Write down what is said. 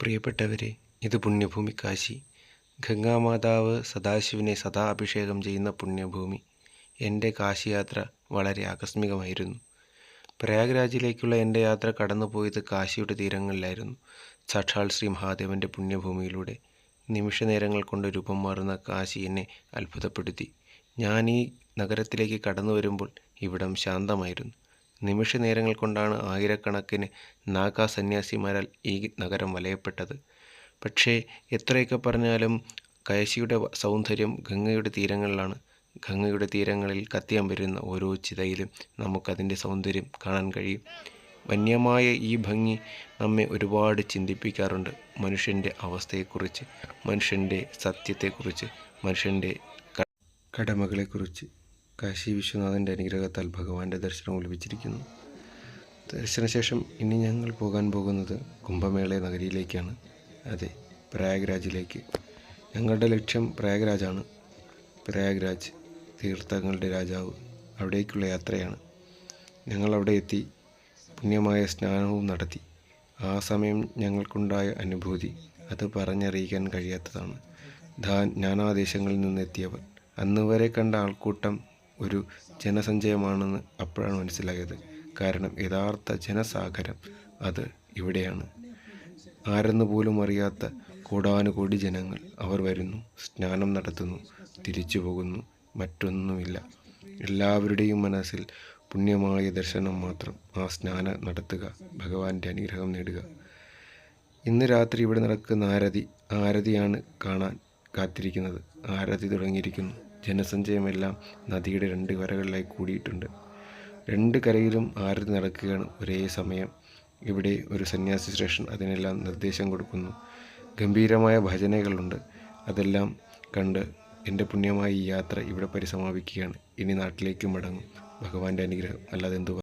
പ്രിയപ്പെട്ടവരെ ഇത് പുണ്യഭൂമി കാശി. ഗംഗാമാതാവ് സദാശിവനെ സദാ അഭിഷേകം ചെയ്യുന്ന പുണ്യഭൂമി. എന്റെ കാശിയാത്ര വളരെ ആകസ്മികമായിരുന്നു. പ്രയാഗ്രാജിലേക്കുള്ള എന്റെ യാത്ര കടന്നുപോയത് കാശിയുടെ തീരങ്ങളിലായിരുന്നു. സാക്ഷാൽ ശ്രീ മഹാദേവന്റെ പുണ്യഭൂമിയിലൂടെ. നിമിഷ നേരങ്ങൾ കൊണ്ട് രൂപം മാറുന്ന കാശി എന്നെ അത്ഭുതപ്പെടുത്തി. ഞാൻ ഈ നഗരത്തിലേക്ക് കടന്നു വരുമ്പോൾ ഇവിടം ശാന്തമായിരുന്നു. നിമിഷ നേരങ്ങൾ കൊണ്ടാണ് ആയിരക്കണക്കിന് നാഗാ സന്യാസിമാരാൽ ഈ നഗരം വലയപ്പെട്ടത്. പക്ഷേ എത്രയൊക്കെ പറഞ്ഞാലും കയശിയുടെ സൗന്ദര്യം ഗംഗയുടെ തീരങ്ങളിലാണ്. ഗംഗയുടെ തീരങ്ങളിൽ കത്തിയാൻ വരുന്ന ഓരോ ചിതയിലും നമുക്കതിന്റെ സൗന്ദര്യം കാണാൻ കഴിയും. വന്യമായ ഈ ഭംഗി നമ്മെ ഒരുപാട് ചിന്തിപ്പിക്കാറുണ്ട്. മനുഷ്യന്റെ അവസ്ഥയെക്കുറിച്ച് മനുഷ്യന്റെ സത്യത്തെക്കുറിച്ച് മനുഷ്യന്റെ കടമകളെക്കുറിച്ച്. കാശി വിശ്വനാഥന്റെ അനുഗ്രഹത്താൽ ഭഗവാന്റെ ദർശനം ലഭിച്ചിരിക്കുന്നു. ദർശനശേഷം ഇനി ഞങ്ങൾ പോകാൻ പോകുന്നത് കുംഭമേള നഗരിയിലേക്കാണ്. അതെ പ്രയാഗ്രാജിലേക്ക്. ഞങ്ങളുടെ ലക്ഷ്യം പ്രയാഗ്രാജാണ്. പ്രയാഗ്രാജ് തീർത്ഥങ്ങളുടെ രാജാവ് അവിടേക്കുള്ള യാത്രയാണ്. ഞങ്ങൾ അവിടെ എത്തി പുണ്യമായ സ്നാനവും നടത്തി. ആ സമയം ഞങ്ങൾക്കുണ്ടായ അനുഭൂതി അത് പറഞ്ഞറിയിക്കാൻ കഴിയാത്തതാണ്. ധാ നാനാദേശങ്ങളിൽ നിന്നെത്തിയവർ അന്ന് വരെ കണ്ട ആൾക്കൂട്ടം ഒരു ജനസഞ്ചയമാണെന്ന് അപ്പോഴാണ് മനസ്സിലായത്. കാരണം യഥാർത്ഥ ജനസാഗരം അത് ഇവിടെയാണ്. ആരെന്ന് പോലും അറിയാത്ത കോടാനുകോടി ജനങ്ങൾ അവർ വരുന്നു സ്നാനം നടത്തുന്നു തിരിച്ചു പോകുന്നു മറ്റൊന്നുമില്ല. എല്ലാവരുടെയും മനസ്സിൽ പുണ്യമായ ദർശനം മാത്രം ആ സ്നാനം നടത്തുക ഭഗവാന്റെ അനുഗ്രഹം നേടുക. ഇന്ന് രാത്രി ഇവിടെ നടക്കുന്ന ആരതി ആരതിയാണ് കാണാൻ കാത്തിരിക്കുന്നത്. ആരതി തുടങ്ങിയിരിക്കുന്നു. ജനസഞ്ചയമെല്ലാം നദിയുടെ രണ്ട് കരകളിലായി കൂടിയിട്ടുണ്ട്. രണ്ട് കരയിലും ആരതി നടക്കുകയാണ് ഒരേ സമയം. ഇവിടെ ഒരു സന്യാസി സ്റ്റേഷൻ അതിനെല്ലാം നിർദ്ദേശം കൊടുക്കുന്നു. ഗംഭീരമായ ഭജനകളുണ്ട്. അതെല്ലാം കണ്ട് എന്റെ പുണ്യമായ ഈ യാത്ര ഇവിടെ പരിസമാപിക്കുകയാണ്. ഇനി നാട്ടിലേക്ക് മടങ്ങും. ഭഗവാന്റെ അനുഗ്രഹം. അല്ലാതെ എന്തു